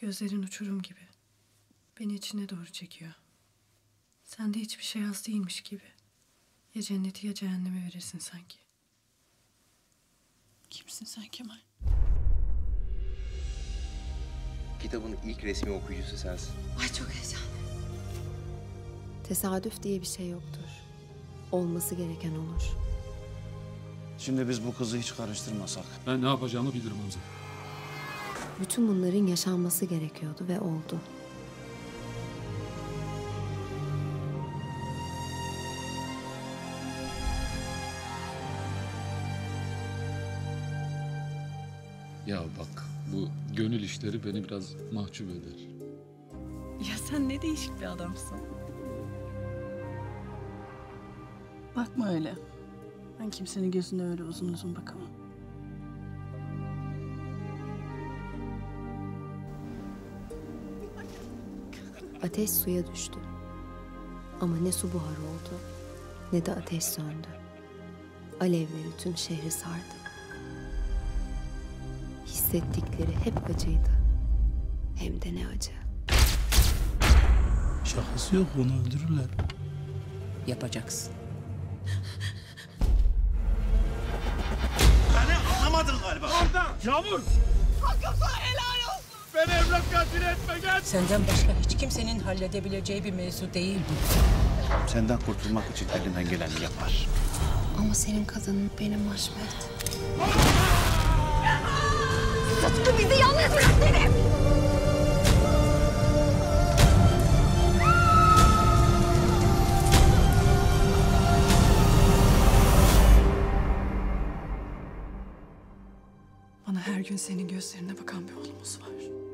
Gözlerin uçurum gibi. Beni içine doğru çekiyor. Sende hiçbir şey az değilmiş gibi. Ya cenneti ya cehennemi verirsin sanki. Kimsin sen Kemal? Kitabın ilk resmi okuyucusu sensin. Ay çok heyecanlı. Tesadüf diye bir şey yoktur. Olması gereken olur. Şimdi biz bu kızı hiç karıştırmasak. Ben ne yapacağımı bilirim Hamza. Bütün bunların yaşanması gerekiyordu ve oldu. Ya bak bu gönül işleri beni biraz mahcup eder. Ya sen ne değişik bir adamsın. Bakma öyle. Ben kimsenin gözüne öyle uzun uzun bakamam. Ateş suya düştü. Ama ne su buhar oldu ne de ateş söndü. Alevleri tüm şehri sardı. Hissettikleri hep acıydı. Hem de ne acı. Şakası yok onu öldürürler. Yapacaksın. Senden başka hiç kimsenin halledebileceği bir mevzu değil bu. Senden kurtulmak için elinden geleni yapar. Ama senin kadının benim Haşmet. Bana her gün senin gözlerine bakan bir oğlumuz var.